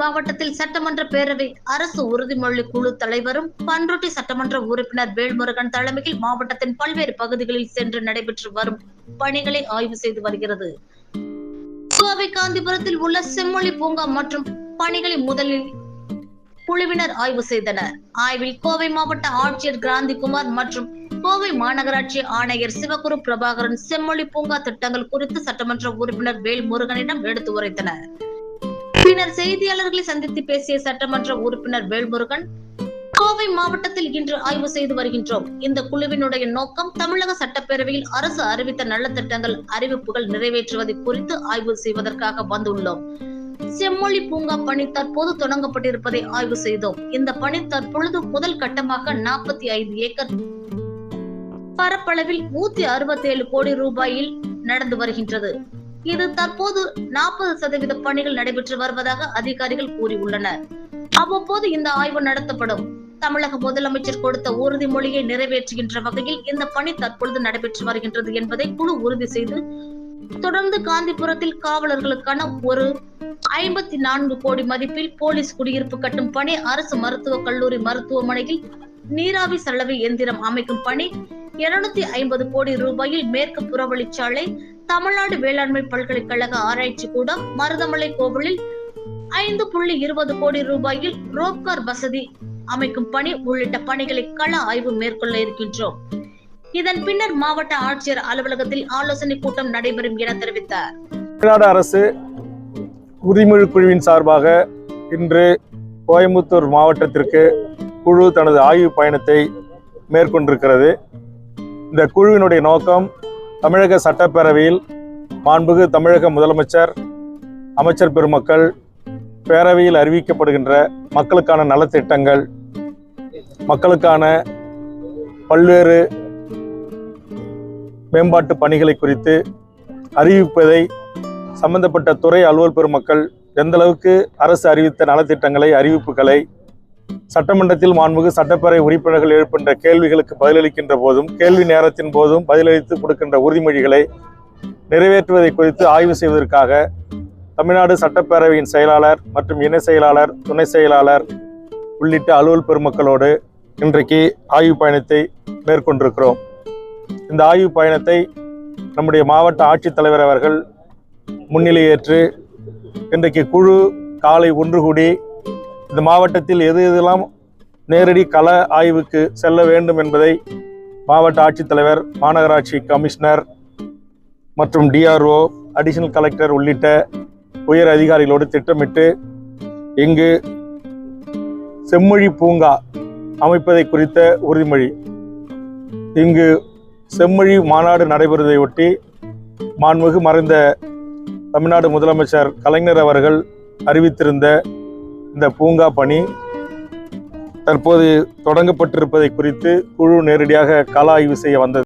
மாவட்டத்தில் சட்டமன்ற பேரவை அரசு உறுதிமொழி குழு தலைவரும் பன்ருட்டி சட்டமன்ற உறுப்பினர் வேல்முருகன் தலைமையில் மாவட்டத்தின் பல்வேறு பகுதிகளில் சென்று நடைபெற்று வரும் பணிகளை ஆய்வு செய்து வருகிறது. கோவை காந்திபுரத்தில் உள்ள செம்மொழி பூங்கா மற்றும் பணிகளை முதலில் குழுவினர் ஆய்வு செய்தனர். ஆய்வில் கோவை மாவட்ட ஆட்சியர் கிராந்திகுமார் மற்றும் கோவை மாநகராட்சி ஆணையர் சிவகுரு பிரபாகரன் செம்மொழி பூங்கா திட்டங்கள் குறித்து சட்டமன்ற உறுப்பினர் வேல் முருகனிடம் எடுத்து உரைத்தனர். பின்னர் செய்தியாளர்களை சந்தித்து பேசிய சட்டமன்ற உறுப்பினர் வேல்முருகன் கோவை மாவட்டத்தில் இன்று ஆய்வு செய்து வருகின்றோம். இந்த குழுவினுடைய நோக்கம் தமிழக சட்டப்பேரவையில் அரசு அறிவித்த நல்ல திட்டங்கள் அறிவிப்புகள் நிறைவேற்றுவதை குறித்து ஆய்வு செய்வதற்காக வந்துள்ளோம். செம்மொழி பூங்கா பணி தற்போது தொடங்கப்பட்டிருப்பதை ஆய்வு செய்தோம். இந்த பணி தற்பொழுது முதல் கட்டமாக நாற்பத்தி ஐந்து ஏக்கர் பரப்பளவில் நூத்தி அறுபத்தி ஏழு கோடி ரூபாயில் நடந்து வருகின்றது. இது தற்போது நாற்பது சதவீத பணிகள் நடைபெற்று வருவதாக அதிகாரிகள் கூறியுள்ளனர். அவ்வப்போது இந்த ஆய்வு நடத்தப்படும். தமிழக முதலமைச்சர் கொடுத்த உறுதிமொழியை நிறைவேற்றுகின்ற வகையில் இந்த பணி தற்பொழுது நடைபெற்று வருகின்றது என்பதை குழு உறுதி செய்து தொடர்ந்து காந்திபுரத்தில் காவலர்களுக்கான ஒரு ஐம்பத்தி நான்கு கோடி மதிப்பில் போலீஸ் குடியிருப்பு கட்டும் பணி அரசு மருத்துவக் கல்லூரி மருத்துவமனையில் நீராவி சலவை எந்திரம் அமைக்கும் பணி இருநூத்தி ஐம்பது கோடி ரூபாயில் மேற்கு புறவழிச்சாலை தமிழ்நாடு வேளாண்மை பல்கலைக்கழக ஆராய்ச்சி கூடம் மருதமலை கோவிலில் ஐந்து புள்ளி இருபது கோடி ரூபாயில் ரோப்கார் வசதி அமைக்கும் பணி உள்ளிட்ட பணிகளை கள ஆய்வு மேற்கொள்ள இருக்கின்றோம். இதன் பின்னர் மாவட்ட ஆட்சியர் அலுவலகத்தில் ஆலோசனை கூட்டம் நடைபெறும் என தெரிவித்தார். தமிழ்நாடு அரசு உரிமொழி குழுவின் சார்பாக இன்று கோயம்புத்தூர் மாவட்டத்திற்கு குழு தனது ஆய்வு பயணத்தை மேற்கொண்டிருக்கிறது. இந்த குழுவினுடைய நோக்கம் தமிழக சட்டப்பேரவையில் மாண்புகு தமிழக முதலமைச்சர் அமைச்சர் பெருமக்கள் பேரவையில் அறிவிக்கப்படுகின்ற மக்களுக்கான நலத்திட்டங்கள் மக்களுக்கான பல்வேறு மேம்பாட்டு பணிகளை குறித்து அறிவிப்பதை சம்பந்தப்பட்ட துறை அலுவல் பெருமக்கள் எந்தளவுக்கு அரசு அறிவித்த நலத்திட்டங்களை அறிவிப்புகளை சட்டமன்றத்தில் மாண்புமிகு சட்டப்பேரவை உறுப்பினர்கள் எழுப்புகின்ற கேள்விகளுக்கு பதிலளிக்கின்ற போதும் கேள்வி நேரத்தின் போதும் பதிலளித்து கொடுக்கின்ற உறுதிமொழிகளை நிறைவேற்றுவதை குறித்து ஆய்வு செய்வதற்காக தமிழ்நாடு சட்டப்பேரவையின் செயலாளர் மற்றும் இணை செயலாளர் துணை செயலாளர் உள்ளிட்ட அலுவல் பெருமக்களோடு இன்றைக்கு ஆய்வு பயணத்தை மேற்கொண்டிருக்கிறோம். இந்த ஆய்வு பயணத்தை நம்முடைய மாவட்ட ஆட்சித்தலைவர் அவர்கள் முன்னிலையேற்று இன்றைக்கு குழு காலை ஒன்று கூடி இந்த மாவட்டத்தில் எது எதெல்லாம் நேரடி கள ஆய்வுக்கு செல்ல வேண்டும் என்பதை மாவட்ட ஆட்சித்தலைவர் மாநகராட்சி கமிஷனர் மற்றும் டிஆர்ஓ அடிஷனல் கலெக்டர் உள்ளிட்ட உயர் அதிகாரிகளோடு திட்டமிட்டு இங்கு செம்மொழி பூங்கா அமைப்பதை குறித்த உறுதிமொழி. இங்கு செம்மொழி மாநாடு நடைபெறுவதை ஒட்டி மாண்புமிகு மறைந்த தமிழ்நாடு முதலமைச்சர் கலைஞர் அவர்கள் அறிவித்திருந்த இந்த பூங்கா பணி தற்போது தொடங்கப்பட்டிருப்பதை குறித்து குழு நேரடியாக கள ஆய்வு செய்ய வந்தது.